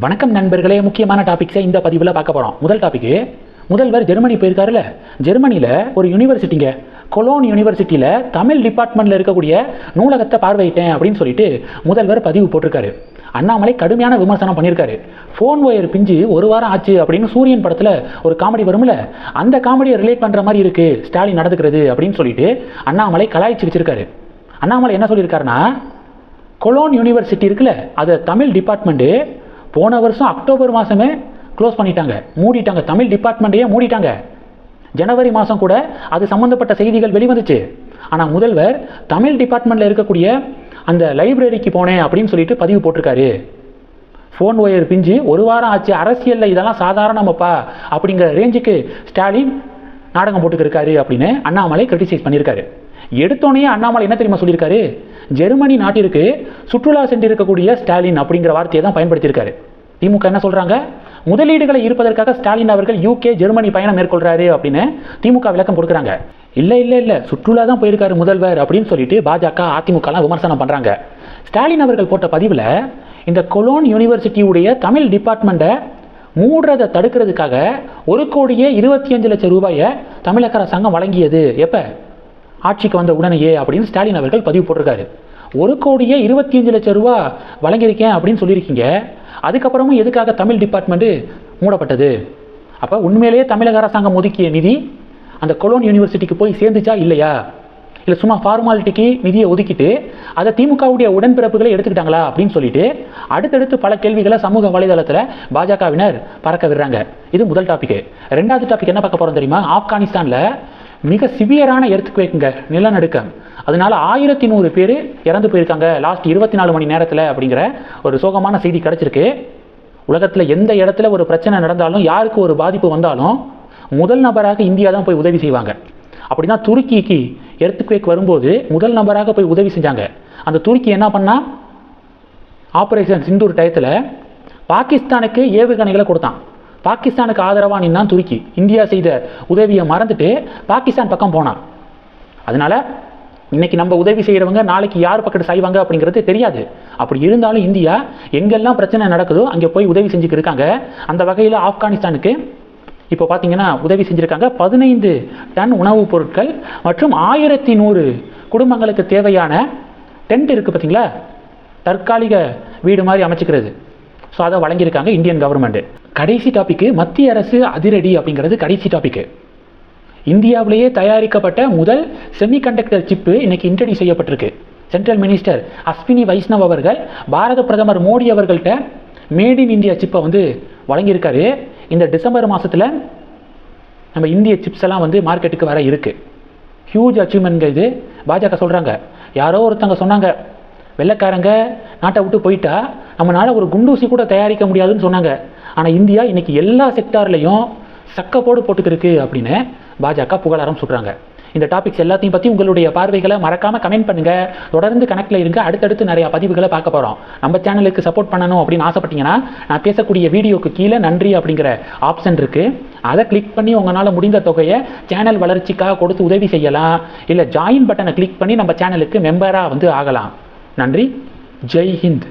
வணக்கம் நண்பர்களே முக்கியமான டாபிக்ஸை இந்த பதிவில் பார்க்க போகிறோம் முதல் டாபிக்கு முதல்வர் ஜெர்மனி போயிருக்காருல்ல? ஜெர்மனியில் ஒரு யூனிவர்சிட்டிங்க கொலோன் யூனிவர்சிட்டியில் தமிழ் டிபார்ட்மெண்ட்டில் இருக்கக்கூடிய நூலகத்தை பார்வையிட்டேன் அப்படின்னு சொல்லிட்டு முதல்வர் பதிவு போட்டிருக்காரு. அண்ணாமலை கடுமையான விமர்சனம் பண்ணியிருக்காரு. ஃபோன் ஒயர் பிஞ்சு ஒரு வாரம் ஆச்சு அப்படின்னு சூரியன் படத்தில் ஒரு காமெடி வரும்ல? அந்த காமெடியை ரிலேட் பண்ணுற மாதிரி இருக்குது ஸ்டாலின் நடந்துக்கிறது அப்படின்னு சொல்லிட்டு அண்ணாமலை கலாய்ச்சி வச்சிருக்காரு. அண்ணாமலை என்ன சொல்லியிருக்காருன்னா கொலோன் யூனிவர்சிட்டி இருக்குல்ல அது தமிழ் டிபார்ட்மெண்ட்டு போன வருஷம் அக்டோபர் மாதமே க்ளோஸ் பண்ணிட்டாங்க. மூடிட்டாங்க. தமிழ் டிபார்ட்மெண்ட்டையே மூடிட்டாங்க. ஜனவரி மாதம் கூட அது சம்மந்தப்பட்ட செய்திகள் வெளிவந்துச்சு. ஆனால் முதல்வர் தமிழ் டிபார்ட்மெண்ட்டில் இருக்கக்கூடிய அந்த லைப்ரரிக்கு போனேன் அப்படின்னு சொல்லிட்டு பதிவு போட்டிருக்காரு. ஃபோன் ஒயர் பிஞ்சு ஒரு வாரம் ஆச்சு. அரசியலில் இதெல்லாம் சாதாரணமாப்பா அப்படிங்கிற ரேஞ்சுக்கு ஸ்டாலின் நாடகம் போட்டுக்கிருக்காரு அப்படின்னு அண்ணாமலை கிரிட்டிசைஸ் பண்ணியிருக்காரு. எடுத்தோடனே அண்ணாமலை என்ன தெரியுமா சொல்லியிருக்காரு? ஜெர்மனி நாட்டிற்கு சுற்றுலா சென்றிருக்கக்கூடிய ஸ்டாலின் அப்படிங்கிற வார்த்தையை தான் பயன்படுத்தியிருக்காரு. திமுக என்ன சொல்கிறாங்க முதலீடுகளை இருப்பதற்காக ஸ்டாலின் அவர்கள் யூகே ஜெர்மனி பயணம் மேற்கொள்கிறாரு அப்படின்னு திமுக விளக்கம் கொடுக்குறாங்க. இல்லை இல்லை இல்லை. சுற்றுலா தான் போயிருக்காரு முதல்வர் அப்படின்னு சொல்லிட்டு பாஜக அதிமுகலாம் விமர்சனம் பண்ணுறாங்க ஸ்டாலின் அவர்கள் போட்ட பதிவில் இந்த கொலோன் யூனிவர்சிட்டியுடைய தமிழ் டிபார்ட்மெண்ட்டை மூடுறதை தடுக்கிறதுக்காக ஒரு கோடியே இருபத்தி அஞ்சு லட்சம் ரூபாயை தமிழக அரசாங்கம் வழங்கியது. எப்போ? ஆட்சிக்கு வந்த உடனேயே அப்படின்னு ஸ்டாலின் அவர்கள் பதிவு போட்டிருக்காரு. ஒரு கோடியே இருபத்தி அஞ்சு லட்சம் ரூபா வழங்கியிருக்கேன் அப்படின்னு சொல்லியிருக்கீங்க. அதுக்கப்புறமும் எதுக்காக தமிழ் டிபார்ட்மெண்ட்டு மூடப்பட்டது? அப்போ உண்மையிலேயே தமிழக அரசாங்கம் ஒதுக்கிய நிதி அந்த கொலோன் யூனிவர்சிட்டிக்கு போய் சேர்ந்துச்சா இல்லையா? இல்லை சும்மா ஃபார்மாலிட்டிக்கு நிதியை ஒதுக்கிட்டு அதை திமுகவுடைய உடன்பிறப்புகளை எடுத்துக்கிட்டாங்களா அப்படின்னு சொல்லிட்டு அடுத்தடுத்து பல கேள்விகளை சமூக வலைதளத்தில் பாஜகவினர் பறக்க விடுறாங்க. இது முதல் டாபிக் ரெண்டாவது டாபிக் என்ன பார்க்க போகிறோம் தெரியுமா? ஆப்கானிஸ்தானில் மிக சிவியரான எர்த்குவேக்குங்க நிலநடுக்கம். அதனால ஆயிரத்தி நூறு பேர் இறந்து போயிருக்காங்க லாஸ்ட் இருபத்தி நாலு மணி நேரத்தில் அப்படிங்கிற ஒரு சோகமான செய்தி கிடச்சிருக்கு. உலகத்தில் எந்த இடத்துல ஒரு பிரச்சனை நடந்தாலும் யாருக்கு ஒரு பாதிப்பு வந்தாலும் முதல் நபராக இந்தியா தான் போய் உதவி செய்வாங்க. அப்படின்னா துருக்கிக்கு எர்த்குவேக் வரும்போது முதல் நபராக போய் உதவி செஞ்சாங்க. அந்த துருக்கி என்ன பண்ணா? ஆப்ரேஷன் சிந்தூர் டயத்தில் பாகிஸ்தானுக்கு ஏவுகணைகளை கொடுத்தான். பாகிஸ்தானுக்கு ஆதரவாக நின்னான் துருக்கி. இந்தியா செய்த உதவியை மறந்துட்டு பாகிஸ்தான் பக்கம் போனான். அதனால இன்னைக்கு நம்ம உதவி செய்கிறவங்க நாளைக்கு யார் பக்கத்து செய்வாங்க அப்படிங்கிறது தெரியாது. அப்படி இருந்தாலும் இந்தியா எங்கெல்லாம் பிரச்சனை நடக்குதோ அங்கே போய் உதவி செஞ்சுக்கிருக்காங்க அந்த வகையில் ஆப்கானிஸ்தானுக்கு இப்போ பார்த்தீங்கன்னா உதவி செஞ்சுருக்காங்க. பதினைந்து டன் உணவுப் பொருட்கள் மற்றும் ஆயிரத்தி நூறு குடும்பங்களுக்கு தேவையான டென்ட் இருக்குது பார்த்தீங்களா தற்காலிக வீடு மாதிரி அமைச்சிக்கிறது. ஸோ அதை வழங்கியிருக்காங்க இந்தியன் கவர்மெண்ட் கடைசி டாப்பிக்கு மத்திய அரசு அதிரடி அப்படிங்கிறது கடைசி டாப்பிக்கு இந்தியாவிலேயே தயாரிக்கப்பட்ட முதல் செமிகண்டக்டர் சிப்பு இன்னைக்கு இன்ட்ரடியூஸ் செய்யப்பட்டிருக்கு. சென்ட்ரல் மினிஸ்டர் அஸ்வினி வைஷ்ணவ் அவர்கள் பாரத பிரதமர் மோடி அவர்கள்ட்ட மேட் இன் இந்தியா சிப்பை வந்து வழங்கியிருக்காரு. இந்த டிசம்பர் மாதத்தில் நம்ம இந்திய சிப்ஸ் எல்லாம் வந்து மார்க்கெட்டுக்கு வர இருக்குது ஹியூஜ் அச்சீவ்மெண்ட்ங்க இது. பாஜக சொல்கிறாங்க யாரோ ஒருத்தங்க சொன்னாங்க வெள்ளைக்காரங்க நாட்டை விட்டு போயிட்டா நம்மளால் ஒரு குண்டூசி கூட தயாரிக்க முடியாதுன்னு சொன்னாங்க. ஆனால் இந்தியா இன்றைக்கி எல்லா செக்டார்லேயும் சக்கப்போடு போட்டுக்கிருக்கு அப்படின்னு பாஜக புகழாரம் சொல்கிறாங்க இந்த டாபிக்ஸ் எல்லாத்தையும் பற்றி உங்களுடைய பார்வைகளை மறக்காமல் கமெண்ட் பண்ணுங்கள் தொடர்ந்து கனெக்டில் இருங்க. அடுத்தடுத்து நிறையா பதிவுகளை பார்க்க போகிறோம் நம்ம சேனலுக்கு சப்போர்ட் பண்ணணும் அப்படின்னு ஆசைப்பட்டீங்கன்னா நான் பேசக்கூடிய வீடியோக்கு கீழே நன்றி அப்படிங்கிற ஆப்ஷன் இருக்குது அதை கிளிக் பண்ணி உங்களால் முடிந்த தொகையை சேனல் வளர்ச்சிக்காக கொடுத்து உதவி செய்யலாம். இல்லை ஜாயின் பட்டனை கிளிக் பண்ணி நம்ம சேனலுக்கு மெம்பராக வந்து ஆகலாம். நன்றி. ஜெய் ஹிந்த்.